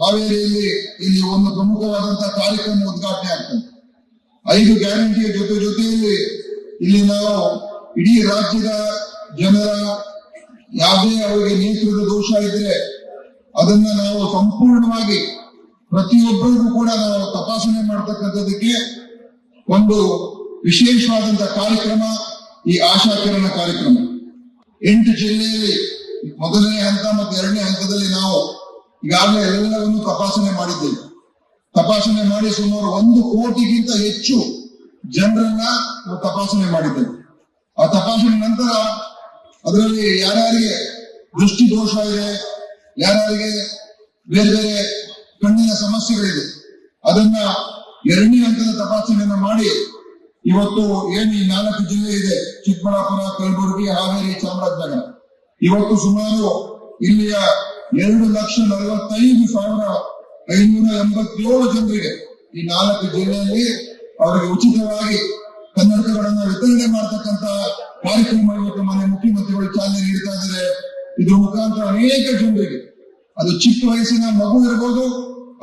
ಹಾವೇರಿಯಲ್ಲಿ ಇಲ್ಲಿ ಒಂದು ಪ್ರಮುಖವಾದಂತಹ ಕಾರ್ಯಕ್ರಮ ಉದ್ಘಾಟನೆ ಆಗ್ತದೆ. ಐದು ಗ್ಯಾರಂಟಿಯ ಜೊತೆ ಜೊತೆಯಲ್ಲಿ ಇಲ್ಲಿ ನಾವು ಇಡೀ ರಾಜ್ಯದ ಜನರ ಯಾವುದೇ ಅವರಿಗೆ ನೇತೃತ್ವದ ದೋಷ ಇದ್ರೆ ಅದನ್ನ ನಾವು ಸಂಪೂರ್ಣವಾಗಿ ಪ್ರತಿಯೊಬ್ಬರಿಗೂ ಕೂಡ ನಾವು ತಪಾಸಣೆ ಮಾಡತಕ್ಕಂಥದಕ್ಕೆ ಒಂದು ವಿಶೇಷವಾದಂತಹ ಕಾರ್ಯಕ್ರಮ, ಈ ಆಶಾಕಿರಣ ಕಾರ್ಯಕ್ರಮ. ಎಂಟು ಜಿಲ್ಲೆಯಲ್ಲಿ ಮೊದಲನೇ ಹಂತ ಮತ್ತು ಎರಡನೇ ಹಂತದಲ್ಲಿ ನಾವು ಈಗಾಗಲೇ ಎಲ್ಲವನ್ನು ತಪಾಸಣೆ ಮಾಡಿದ್ದೇವೆ. ತಪಾಸಣೆ ಮಾಡಿ ಸುಮಾರು ಒಂದು ಕೋಟಿಗಿಂತ ಹೆಚ್ಚು ಜನರನ್ನ ತಪಾಸಣೆ ಮಾಡಿದ್ದೇವೆ. ಆ ತಪಾಸಣೆ ನಂತರ ಅದರಲ್ಲಿ ಯಾರ್ಯಾರಿಗೆ ದೃಷ್ಟಿ ದೋಷ ಇದೆ, ಯಾರ್ಯಾರಿಗೆ ಬೇರೆ ಬೇರೆ ಕಣ್ಣಿನ ಸಮಸ್ಯೆಗಳಿದೆ, ಅದನ್ನ ಎರಡನೇ ಹಂತದ ತಪಾಸಣೆಯನ್ನ ಮಾಡಿ ಇವತ್ತು ಏನು ಈ ನಾಲ್ಕು ಜಿಲ್ಲೆ ಇದೆ, ಚಿಕ್ಕಬಳ್ಳಾಪುರ, ಕಲಬುರಗಿ, ಹಾವೇರಿ, ಚಾಮರಾಜನಗರ. ಇವತ್ತು ಸುಮಾರು ಇಲ್ಲಿಯ ಎರಡು ಲಕ್ಷ ನಲವತ್ತೈದು ಸಾವಿರ ಐನೂರ ಎಂಬತ್ತೇಳು ಜನರಿಗೆ ಈ ನಾಲ್ಕು ಜಿಲ್ಲೆಯಲ್ಲಿ ಅವರಿಗೆ ಉಚಿತವಾಗಿ ಕನ್ನಡಕಗಳನ್ನ ವಿತರಣೆ ಮಾಡತಕ್ಕಂತ ಕಾರ್ಯಕ್ರಮ ಇವತ್ತು ಮನೆ ಮುಖ್ಯಮಂತ್ರಿಗಳು ಚಾಲನೆ ನೀಡ್ತಾ ಇದ್ದಾರೆ. ಇದ್ರ ಮುಖಾಂತರ ಅನೇಕ ಜನರಿಗೆ, ಅದು ಚಿಕ್ಕ ವಯಸ್ಸಿನ ಮಗು ಇರ್ಬೋದು,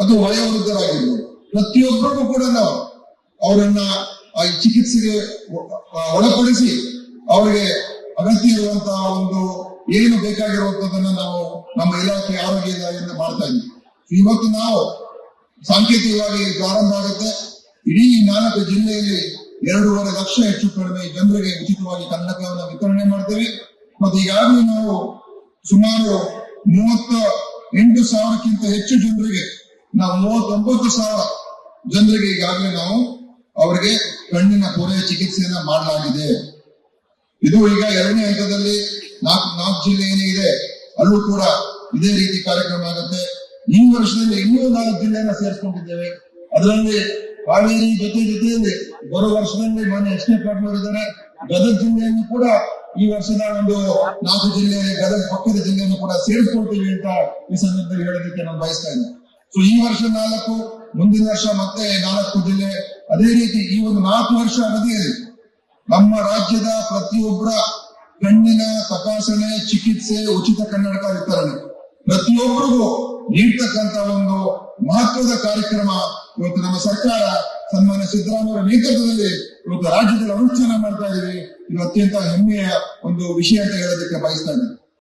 ಅದು ವಯೋವೃದ್ಧರಾಗಿರ್ಬೋದು, ಪ್ರತಿಯೊಬ್ಬರಿಗೂ ಕೂಡ ನಾವು ಅವರನ್ನ ಆ ಚಿಕಿತ್ಸೆಗೆ ಒಳಪಡಿಸಿ ಅವರಿಗೆ ಅಗತ್ಯ ಇರುವಂತಹ ಒಂದು ಏನು ಬೇಕಾಗಿರುವಂತದನ್ನ ನಾವು ನಮ್ಮ ಇಲಾಖೆ ಆರೋಗ್ಯ ಇಲಾಖೆಯಿಂದ ಮಾಡ್ತಾ ಇದ್ದೀವಿ ಇವತ್ತು ನಾವು ಸಾಂಕೇತಿಕವಾಗಿ ಪ್ರಾರಂಭ ಆಗುತ್ತೆ. ಇಡೀ ನಾಲ್ಕು ಜಿಲ್ಲೆಯಲ್ಲಿ ಎರಡೂವರೆ ಲಕ್ಷ ಹೆಚ್ಚು ಕಡಿಮೆ ಜನರಿಗೆ ಉಚಿತವಾಗಿ ಕನ್ನಡಕವನ್ನು ವಿತರಣೆ ಮಾಡ್ತೇವೆ. ಮತ್ತು ಈಗಾಗಲೇ ನಾವು ಸುಮಾರು ಮೂವತ್ತ ಎಂಟು ಸಾವಿರಕ್ಕಿಂತ ಹೆಚ್ಚು ಜನರಿಗೆ, ನಾವು ಮೂವತ್ತೊಂಬತ್ತು ಸಾವಿರ ಜನರಿಗೆ ಈಗಾಗಲೇ ನಾವು ಅವರಿಗೆ ಕಣ್ಣಿನ ಪೂರೈ ಚಿಕಿತ್ಸೆಯನ್ನ ಮಾಡಲಾಗಿದೆ. ಇದು ಈಗ ಎರಡನೇ ಹಂತದಲ್ಲಿ ನಾಲ್ಕು ನಾಲ್ಕು ಜಿಲ್ಲೆ ಏನಿದೆ ಅಲ್ಲೂ ಕೂಡ ಇದೇ ರೀತಿ ಕಾರ್ಯಕ್ರಮ ಆಗುತ್ತೆ. ಈ ವರ್ಷದಲ್ಲಿ ಇನ್ನೂ ನಾಲ್ಕು ಜಿಲ್ಲೆಯನ್ನ ಸೇರಿಸ್ಕೊಂಡಿದ್ದೇವೆ. ಅದರಲ್ಲಿ ಹಾವೇರಿ ಜೊತೆ ಜೊತೆಯಲ್ಲಿ ಬರೋ ವರ್ಷದಲ್ಲಿ ಮೊನ್ನೆ ಎಸ್ ಕೆ ಪಾಟೀಲ್ ಇದ್ದಾರೆ. ಗದಗ ಜಿಲ್ಲೆಯನ್ನು ಕೂಡ ಈ ವರ್ಷದ ಒಂದು ನಾಲ್ಕು ಜಿಲ್ಲೆಯಲ್ಲಿ, ಗದಗ ಪಕ್ಕದ ಜಿಲ್ಲೆಯನ್ನು ಕೂಡ ಸೇರಿಸ್ಕೊಳ್ತೀವಿ ಅಂತ ಈ ಸಂದರ್ಭದಲ್ಲಿ ಹೇಳೋದಕ್ಕೆ ನಾನು ಬಯಸ್ತಾ ಇದ್ದೇನೆ. ಸೊ ಈ ವರ್ಷ ನಾಲ್ಕು, ಮುಂದಿನ ವರ್ಷ ಮತ್ತೆ ನಾಲ್ಕು ಜಿಲ್ಲೆ. ಅದೇ ರೀತಿ ಈ ಒಂದು ನಾಲ್ಕು ವರ್ಷ ಅವಧಿಯಲ್ಲಿ ನಮ್ಮ ರಾಜ್ಯದ ಪ್ರತಿಯೊಬ್ಬರ ಕಣ್ಣಿನ ತಪಾಸಣೆ, ಚಿಕಿತ್ಸೆ, ಉಚಿತ ಕನ್ನಡಕ ವಿತರಣೆ. ಪ್ರತಿಯೊಬ್ಬರಿಗೂ ನೀಡ್ತಕ್ಕಂತ ಒಂದು ಮಹತ್ವದ ಕಾರ್ಯಕ್ರಮ ಇವತ್ತು ನಮ್ಮ ಸರ್ಕಾರ ಸನ್ಮಾನ್ಯ ಸಿದ್ದರಾಮಯ್ಯ ನೇತೃತ್ವದಲ್ಲಿ ಇವತ್ತು ರಾಜ್ಯದಲ್ಲಿ ಅನುಷ್ಠಾನ ಮಾಡ್ತಾ ಇದೀವಿ. ಇದು ಅತ್ಯಂತ ಹೆಮ್ಮೆಯ ಒಂದು ವಿಷಯ ಅಂತ ಹೇಳೋದಕ್ಕೆ ಬಯಸ್ತಾ ಇದ್ದೀನಿ.